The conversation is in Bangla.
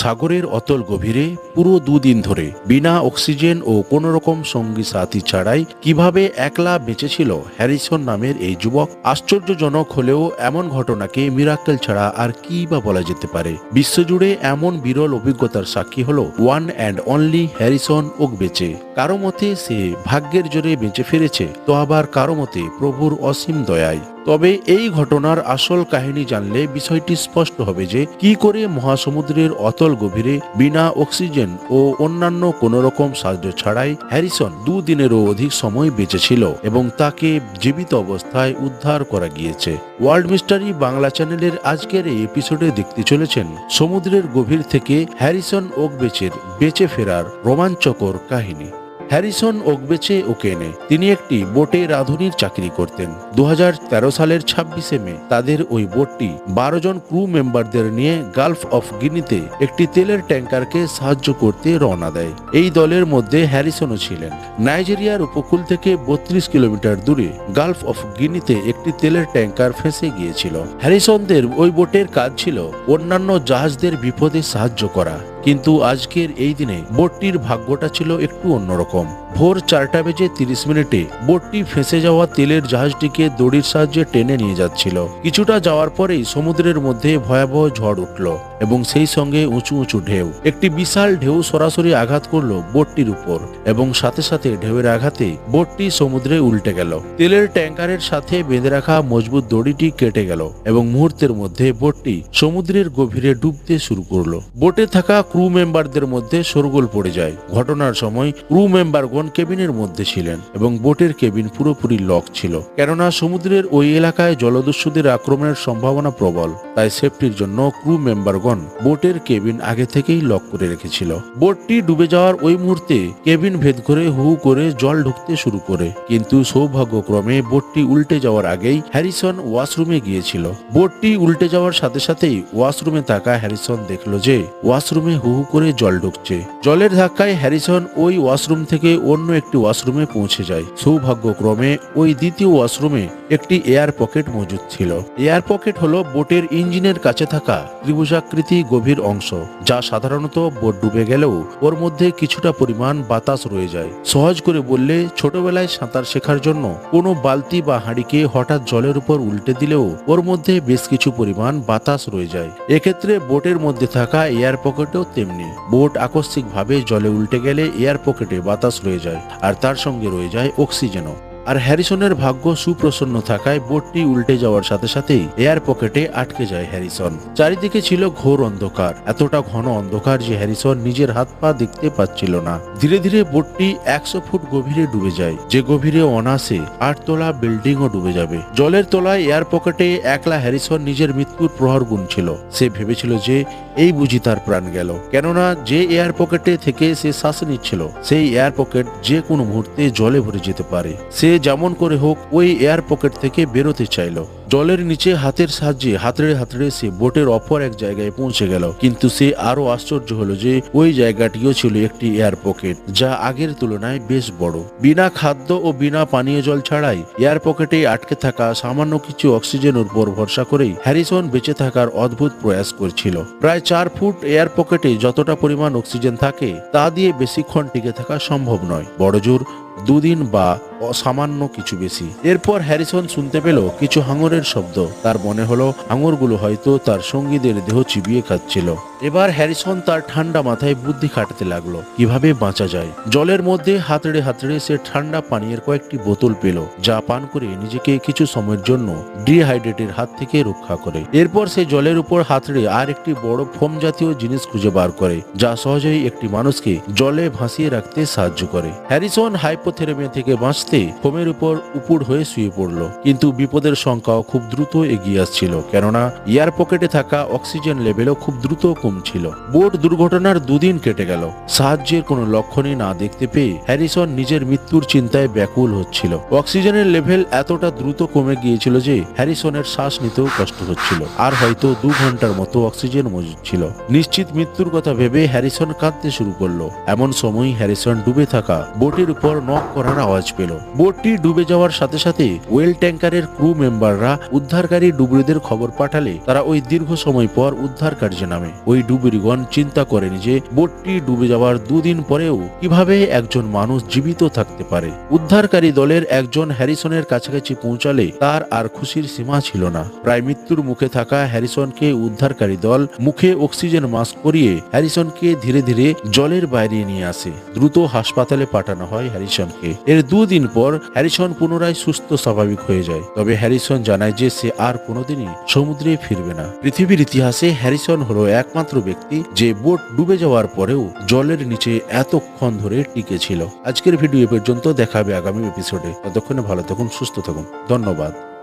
সাগরের অতল গভীরে পুরো দুদিন ধরে বিনা অক্সিজেন ও কোনো রকম সঙ্গী সাথী ছাড়াই কীভাবে একলা বেঁচেছিল হ্যারিসন নামের এই যুবক, আশ্চর্যজনক হলেও এমন ঘটনাকে মিরাক্কেল ছাড়া আর কি বা বলা যেতে পারে? বিশ্বজুড়ে এমন বিরল অভিজ্ঞতার সাক্ষী হলো one and only Harrison oak বেঁচে কারও মতে সে ভাগ্যের জোরে বেঁচে ফিরেছে, তো আবার কারও মতে প্রভুর অসীম দয়ায়। তবে এই ঘটনার আসল কাহিনী জানলে বিষয়টি স্পষ্ট হবে যে কি করে মহাসমুদ্রের অতল গভীরে বিনা অক্সিজেন ও অন্যান্য কোন রকম সাহায্য ছাড়াই হ্যারিসন দুদিনেরও অধিক সময় বেঁচেছিল এবং তাকে জীবিত অবস্থায় উদ্ধার করা গিয়েছে। ওয়ার্ল্ড মিস্টারি বাংলা চ্যানেলের আজকের এই এপিসোডে দেখতে চলেছেন সমুদ্রের গভীর থেকে হ্যারিসন ওকবেচের বেঁচে ফেরার রোমাঞ্চকর কাহিনী। হ্যারিসন ওকবেচে ওকেনে তিনি একটি বোটে রাঁধুনির চাকরি করতেন। দুহাজার তেরো সালের ছাব্বিশে মে, তাদের ওই বোটটি বারো জন ক্রু মেম্বারদের নিয়ে গালফ অফ গিনিতে একটি তেলের ট্যাঙ্কারকে সাহায্য করতে রওনা দেয়। এই দলের মধ্যে হ্যারিসনও ছিলেন। নাইজেরিয়ার উপকূল থেকে বত্রিশ কিলোমিটার দূরে গালফ অফ গিনিতে একটি তেলের ট্যাঙ্কার ফেঁসে গিয়েছিল। হ্যারিসনদের ওই বোটের কাজ ছিল অন্যান্য জাহাজদের বিপদে সাহায্য করা। কিন্তু আজকের এই দিনে বোটটির ভাগ্যটা ছিল একটু অন্যরকম। ভোর চারটা বেজে তিরিশ মিনিটে বোটটি ফেঁসে যাওয়া তেলের জাহাজটিকে দড়ির সাহায্যে টেনে নিয়ে যাচ্ছিল। কিছুটা যাওয়ার পরেই সমুদ্রের মধ্যে ভয়াবহ ঝড় উঠল এবং সেই সঙ্গে উঁচু উঁচু ঢেউ। একটি বিশাল ঢেউ সরাসরি আঘাত করল বোটটির উপর এবং সাথে সাথে ঢেউয়ের আঘাতে বোটটি সমুদ্রে উল্টে গেল। তেলের ট্যাঙ্কারের সাথে বেঁধে রাখা মজবুত দড়িটি কেটে গেল এবং মুহূর্তের মধ্যে বোটটি সমুদ্রের গভীরে ডুবতে শুরু করল। বোটে থাকা ক্রু মেম্বারদের মধ্যে শোরগোল পড়ে যায়। ঘটনার সময় ক্রু মেম্বারগণ কেবিনের মধ্যে ছিলেন এবং বোটের কেবিন পুরোপুরি লক ছিল। কেননা সমুদ্রের ওই এলাকায় জলদস্যুদের আক্রমণের সম্ভাবনা প্রবল, তাই সেফটির জন্য ক্রু মেম্বারগণ বোটের কেবিন আগে থেকেই লক করে রেখেছিল। বোটটি ডুবে যাওয়ার ওই মুহূর্তে কেবিন ভেদ করে হু করে জল ঢুকতে শুরু করে। কিন্তু সৌভাগ্যক্রমে বোটটি উল্টে যাওয়ার আগেই হ্যারিসন ওয়াশরুমে গিয়েছিল। বোটটি উল্টে যাওয়ার সাথে সাথেই ওয়াশরুমে থাকা হ্যারিসন দেখল যে ওয়াশরুমে হু হু করে জল ঢুকছে। জলের ধাক্কায় হ্যারিসন ওই ওয়াশরুম থেকে অন্য একটি ওয়াশরুমে পৌঁছে যায়। সৌভাগ্যক্রমে ওই দ্বিতীয় ওয়াশরুমে একটি এয়ার পকেট মজুদ ছিল। এয়ার পকেট হলো বোটের ইঞ্জিনের কাছে থাকা ত্রিভুজাকৃতি গভীর অংশ, যা সাধারণত বোট ডুবে গেলেও ওর মধ্যে কিছুটা পরিমাণ বাতাস রয়ে যায়। সহজ করে বললে, ছোটবেলায় সাঁতার শেখার জন্য কোনো বালতি বা হাঁড়িকে হঠাৎ জলের উপর উল্টে দিলেও ওর মধ্যে বেশ কিছু পরিমাণ বাতাস রয়ে যায়। এক্ষেত্রে বোটের মধ্যে থাকা এয়ার পকেটেও তেমনি। বোট আকস্মিকভাবে জলে উল্টে গেলে এয়ার পকেটে বাতাস রয়ে যায়, আর তার সঙ্গে রয়ে যায় অক্সিজেনও আর হ্যারিসনের ভাগ্য সুপ্রসন্ন থাকায় বোটটি উল্টে যাওয়ার সাথে সাথেই এয়ার পকেটে আটকে যায় হ্যারিসন। চারিদিকে ছিল ঘোর অন্ধকার। এতটা ঘন অন্ধকার যে হ্যারিসন নিজের হাত পা দেখতে পাচ্ছিল না। ধীরে ধীরে বোটটি একশো ফুট গভীরে ডুবে যায়। যে গভীরে অনাসে আটতলা বিল্ডিংও ডুবে যাবে। জলের তলায় এয়ার পকেটে একলা হ্যারিসন নিজের মৃত্যুর প্রহর গুনছিল। সে ভেবেছিল যে এই বুঝি তার প্রাণ গেল। কেননা যে এয়ার পকেটে থেকে সে শ্বাস নিচ্ছিল, সেই এয়ার পকেট যে কোনো মুহূর্তে জলে ভরে যেতে পারে। সে যেমন করে হোক, ওই এয়ার পকেট থেকে বেরোতে চাইল। জলের নিচে হাতের সাহায্যে, হাতড়ে হাতড়ে সে বোটের অপর এক জায়গায় পৌঁছে গেল। কিন্তু সে আরও আশ্চর্য হলো যে, ওই জায়গাটিও ছিল একটি এয়ার পকেট যা আগের তুলনায় বেশ বড়। বিনা খাদ্য ও বিনা পানীয় জল ছাড়াই এয়ার পকেটে আটকে থাকা সামান্য কিছু অক্সিজেনের উপর ভরসা করেই হ্যারিসন বেঁচে থাকার অদ্ভুত প্রয়াস করছিল। প্রায় চার ফুট এয়ার পকেটে যতটা পরিমাণ অক্সিজেন থাকে, তা দিয়ে বেশিক্ষণ টিকে থাকা সম্ভব নয়। বড়জোর দুদিন বা অসামান্য কিছু বেশি। এরপর হ্যারিসন শুনতে পেল কিছু হাঙরের শব্দ। তার মনে হলো হাঙরগুলো হয়তো তার সঙ্গীদের দেহ চিবিয়ে খাচ্ছিল। এবার হ্যারিসন তার ঠান্ডা মাথায় বুদ্ধি খাটাতে লাগল। কীভাবে বাঁচা যায়? জলের মধ্যে হাতড়ে হাতড়ে সে ঠান্ডা পানীয়ের কয়েকটি বোতল পেল, যা পান করে নিজেকে কিছু সময়ের জন্য ডিহাইড্রেটের হাত থেকে রক্ষা করে। এরপর সে জলের উপর হাতড়ে আর একটি বড় ফোম জাতীয় জিনিস খুঁজে বার করে, যা সহজেই একটি মানুষকে জলে ভাসিয়ে রাখতে সাহায্য করে। হ্যারিসন হাইপোথেরেমিয়া থেকে বাঁচতে ফোমের উপর উপুড় হয়ে শুয়ে পড়ল। কিন্তু বিপদের সংখ্যাও খুব দ্রুত এগিয়ে আসছিল, কেননা এয়ার পকেটে থাকা অক্সিজেন লেভেলও খুব দ্রুত কমছিল। বোট দুর্ঘটনার দুদিন কেটে গেল। সাহায্যের কোনো লক্ষণই না দেখতে পেয়ে হ্যারিসন নিজের মৃত্যুর চিন্তায় ব্যাকুল হচ্ছিল। অক্সিজেনের লেভেল এতটা দ্রুত কমে গিয়েছিল যে হ্যারিসনের শ্বাস নিতেও কষ্ট হচ্ছিল, আর হয়তো দু ঘণ্টার মতো অক্সিজেন মজুদ ছিল। নিশ্চিত মৃত্যুর কথা ভেবে হ্যারিসন কাঁদতে শুরু করল। এমন সময় হ্যারিসন ডুবে থাকা বোটের উপর ন মক করার আওয়াজ পেল। বোটটি ডুবে যাওয়ার সাথে সাথে ওয়েল ট্যাঙ্কারের ক্রু মেম্বাররা উদ্ধারকারী ডুবুরিদের খবর পাঠালে তারা ওই দীর্ঘ সময় পর উদ্ধার কার্যে নামে। ওই ডুবুরিগণ চিন্তা করেন যে বোটটি ডুবে যাওয়ার দুদিন পরেও কীভাবে একজন মানুষ জীবিত থাকতে পারে। উদ্ধারকারী দলের একজন হ্যারিসনের কাছাকাছি পৌঁছালে তার আর খুশির সীমা ছিল না। প্রায় মৃত্যুর মুখে থাকা হ্যারিসনকে উদ্ধারকারী দল মুখে অক্সিজেন মাস্ক পরিয়ে হ্যারিসনকে ধীরে ধীরে জলের বাইরে নিয়ে আসে। দ্রুত হাসপাতালে পাঠানো হয় হ্যারিসনকে এর দুদিন পর হ্যারিসন পুনরায় সুস্থ, স্বাভাবিক হয়ে যায়। তবে হ্যারিসন জানায় যে সে আর কোনোদিনই সমুদ্রে ফিরবে না। পৃথিবীর ইতিহাসে হ্যারিসন হলো একমাত্র ব্যক্তি যে বোট ডুবে যাওয়ার পরেও জলের নিচে এতক্ষণ ধরে টিকে ছিল আজকের ভিডিও পর্যন্ত দেখাবে আগামী এপিসোডে ততক্ষণে ভালো থাকুন, সুস্থ থাকুন। ধন্যবাদ।